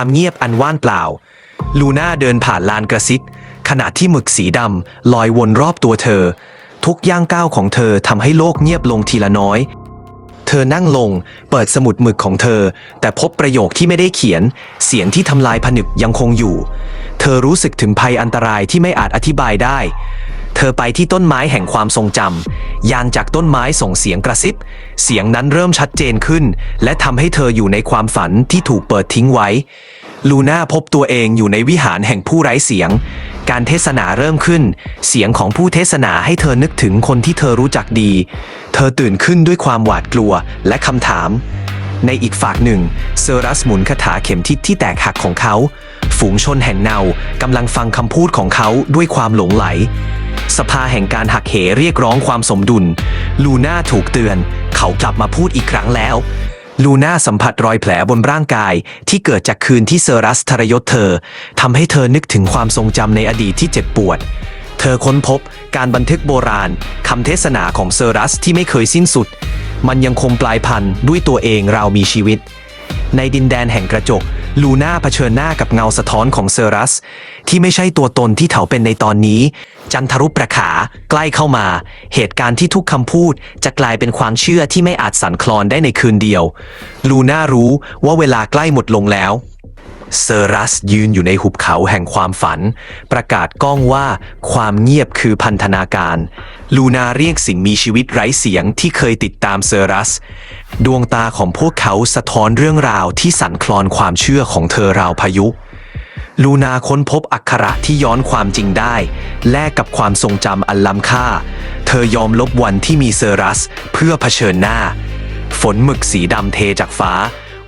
ความเงียบอันว่างเปล่า ลูน่าเดินผ่านลานกระซิบขณะที่หมึกสีดำลอยวนรอบตัวเธอ ทุกย่างก้าวของเธอทำให้โลกเงียบลงทีละน้อย เธอนั่งลง เปิดสมุดหมึกของเธอ แต่พบประโยคที่ไม่ได้เขียน เสียงที่ทำลายผนึกยังคงอยู่ เธอรู้สึกถึงภัยอันตรายที่ไม่อาจอธิบายได้ เธอไปที่ต้นไม้แห่งความทรงจำ ยานจากต้นไม้ส่งเสียงกระซิบ เสียงนั้นเริ่มชัดเจนขึ้น และทำให้เธออยู่ในความฝันที่ถูกเปิดทิ้งไว้ ลูน่าพบตัวเองอยู่ในวิหารแห่งผู้ไร้เสียง การเทศนาเริ่มขึ้น เสียงของผู้เทศนาให้เธอนึกถึงคนที่เธอรู้จักดี เธอตื่นขึ้นด้วยความหวาดกลัวและคำถามในอีกฝากหนึ่ง เซอรัสหมุนคาถาเข็มทิศที่แตกหักของเขา ฝูงชนแห่งเนากำลังฟังคำพูดของเขาด้วยความหลงไหล สภาแห่งการหักเหเรียกร้องความสมดุล ลูน่าถูกเตือน เขากลับมาพูดอีกครั้งแล้ว ลูน่าสัมผัสรอยแผลบนร่างกายที่เกิดจากคืนที่เซอรัสทรยศเธอทำให้เธอนึกถึงความทรงจำในอดีตที่เจ็บปวด เธอค้นพบการบันทึกโบราณคำเทศนาของเซอรัสที่ไม่เคยสิ้นสุด มันยังคงปลายพันธุ์ด้วยตัวเองเรามีชีวิต ในดินแดนแห่งกระจก ลูน่าเผชิญหน้ากับเงาสะท้อนของเซอรัส ที่ไม่ใช่ตัวตนที่เถาเป็นในตอนนี้ จันทรุปประขาใกล้เข้ามา เหตุการณ์ที่ทุกคำพูดจะกลายเป็นความเชื่อที่ไม่อาจสั่นคลอนได้ในคืนเดียว ลูน่ารู้ว่าเวลาใกล้หมดลงแล้ว เซอรัสยืนอยู่ในหุบเขาแห่งความฝัน ประกาศก้องว่าความเงียบคือพันธนาการ ลูนาเรียกสิ่งมีชีวิตไร้เสียงที่เคยติดตามเซอรัส ดวงตาของพวกเขาสะท้อนเรื่องราวที่สั่นคลอนความเชื่อของเธอราวพายุ ลูนาค้นพบอักขระที่ย้อนความจริงได้ แลกกับความทรงจำอันล้ำค่า เธอยอมลบวันที่มีเซอรัส เพื่อเผชิญหน้า ฝนหมึกสีดำเทจากฟ้า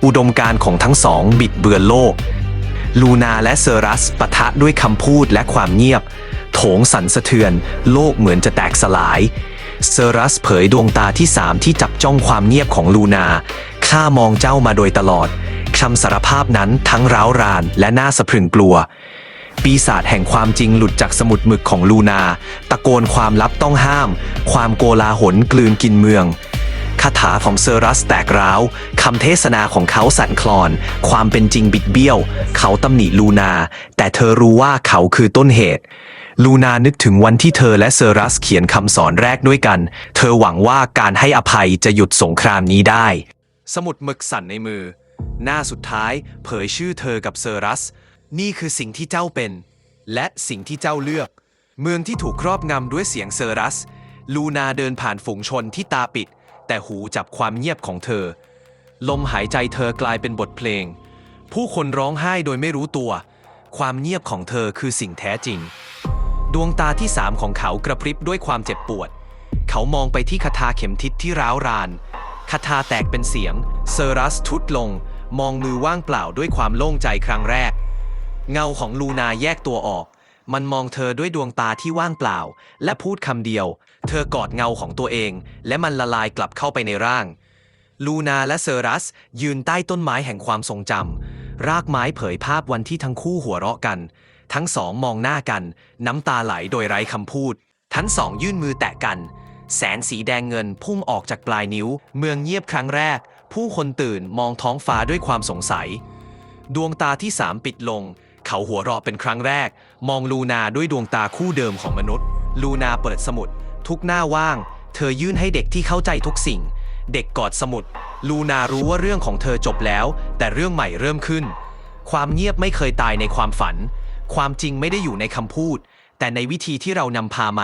อุดมการณ์ของทั้งสองบิดเบือนโลก ลูนาและเซอรัสปะทะด้วยคำพูดและความเงียบ โถงสั่นสะเทือน โลกเหมือนจะแตกสลาย เซอรัสเผยดวงตาที่สามที่จับจ้องความเงียบของลูนา ข้ามองเจ้ามาโดยตลอดคำสารภาพนั้นทั้งร้าวรานและน่าสะพรึงกลัว ปีศาจแห่งความจริงหลุดจากสมุดหมึกของลูนา ตะโกนความลับต้องห้าม ความโกลาหลกลืนกินเมือง คาถาของเซอรัสแตกร้าว คำเทศนาของเขาสั่นคลอน ความเป็นจริงบิดเบี้ยว เขาตำหนิลูนา แต่เธอรู้ว่าเขาคือต้นเหตุ ลูนานึกถึงวันที่เธอและเซอรัสเขียนคำสอนแรกด้วยกัน เธอหวังว่าการให้อภัยจะหยุดสงครามนี้ได้ สมุดหมึกสั่นในมือ หน้าสุดท้าย เผยชื่อเธอกับเซอรัส นี่คือสิ่งที่เจ้าเป็น และสิ่งที่เจ้าเลือก เมืองที่ถูกครอบงำด้วยเสียงเซอรัสลูนาเดินผ่านฝูงชนที่ตาปิด แต่หูจับความเงียบของเธอ ลมหายใจเธอกลายเป็นบทเพลง ผู้คนร้องไห้โดยไม่รู้ตัว ความเงียบของเธอคือสิ่งแท้จริง ดวงตาที่สามของเขากระพริบด้วยความเจ็บปวด เขามองไปที่คาถาเข็มทิศที่ร้าวรานคาถาแตกเป็นเสียง เซอรัสทุดลง มองมือว่างเปล่าด้วยความโล่งใจครั้งแรก เงาของลูนาแยกตัวออก มันมองเธอด้วยดวงตาที่ว่างเปล่า และพูดคำเดียว เธอกอดเงาของตัวเอง และมันละลายกลับเข้าไปในร่าง ลูนาและเซอรัส ยืนใต้ต้นไม้แห่งความทรงจำรากไม้เผยภาพวันที่ทั้งคู่หัวเราะกัน ทั้งสองมองหน้ากัน น้ำตาไหลโดยไร้คำพูด ทั้งสองยื่นมือแตะกัน แสนสีแดงเงินพุ่งออกจากปลายนิ้ว เมืองเงียบครั้งแรก ผู้คนตื่นมองท้องฟ้าด้วยความสงสัย ดวงตาที่สามปิดลงเขาหัวเราะเป็นครั้งแรก มองลูนาด้วยดวงตาคู่เดิมของมนุษย์ ลูนาเปิดสมุด ทุกหน้าว่าง เธอยื่นให้เด็กที่เข้าใจทุกสิ่ง เด็กกอดสมุด ลูนารู้ว่าเรื่องของเธอจบแล้ว แต่เรื่องใหม่เริ่มขึ้น ความเงียบไม่เคยตายในความฝัน ความจริงไม่ได้อยู่ในคำพูด แต่ในวิธีที่เรานำพามา